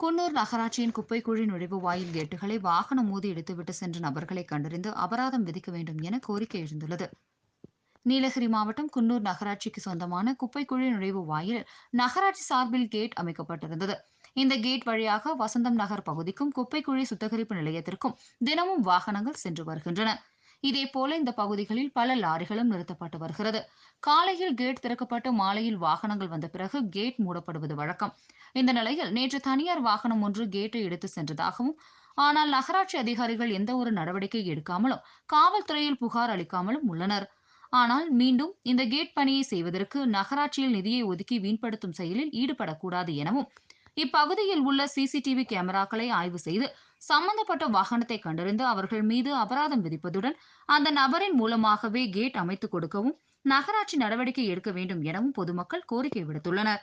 குன்னூர் நகராட்சியின் குப்பைக்குழி நுழைவு வாயில் கேட்டுகளை வாகனம் மோதி இடித்துவிட்டு சென்ற நபர்களை கண்டறிந்து அபராதம் விதிக்க வேண்டும் என கோரிக்கை எழுந்துள்ளது. நீலகிரி மாவட்டம் குன்னூர் நகராட்சிக்கு சொந்தமான குப்பைக்குழி நுழைவு வாயில் நகராட்சி சார்பில் கேட் அமைக்கப்பட்டிருந்தது. இந்த கேட் வழியாக வசந்தம் நகர் பகுதிக்கும் குப்பைக்குழி சுத்திகரிப்பு நிலையத்திற்கும் தினமும் வாகனங்கள் சென்று வருகின்றன. இதேபோல இந்த பகுதிகளில் பல லாரிகளும் நிறுத்தப்பட்டு வருகிறது. காலையில் கேட் திறக்கப்பட்டு மாலையில் வாகனங்கள் வந்த பிறகு கேட் மூடப்படுவது வழக்கம். இந்த நிலையில் நேற்று தனியார் வாகனம் ஒன்று கேட்டை எடுத்து சென்றதாகவும் ஆனால் நகராட்சி அதிகாரிகள் எந்த ஒரு நடவடிக்கை எடுக்காமலும் காவல்துறையில் புகார் அளிக்காமலும் உள்ளனர். ஆனால் மீண்டும் இந்த கேட் பணியை செய்வதற்கு நகராட்சியில் நிதியை ஒதுக்கி வீண்படுத்தும் செயலில் ஈடுபடக்கூடாது எனவும் இப்பகுதியில் உள்ள சிசிடிவி கேமராக்களை ஆய்வு செய்து சம்பந்தப்பட்ட வாகனத்தை கண்டறிந்து அவர்கள் மீது அபராதம் விதிப்பதுடன் அந்த நபரின் மூலமாகவே கேட் அமைத்துக் கொடுக்கவும் நகராட்சி நடவடிக்கை எடுக்க வேண்டும் எனவும் பொதுமக்கள் கோரிக்கை விடுத்துள்ளனர்.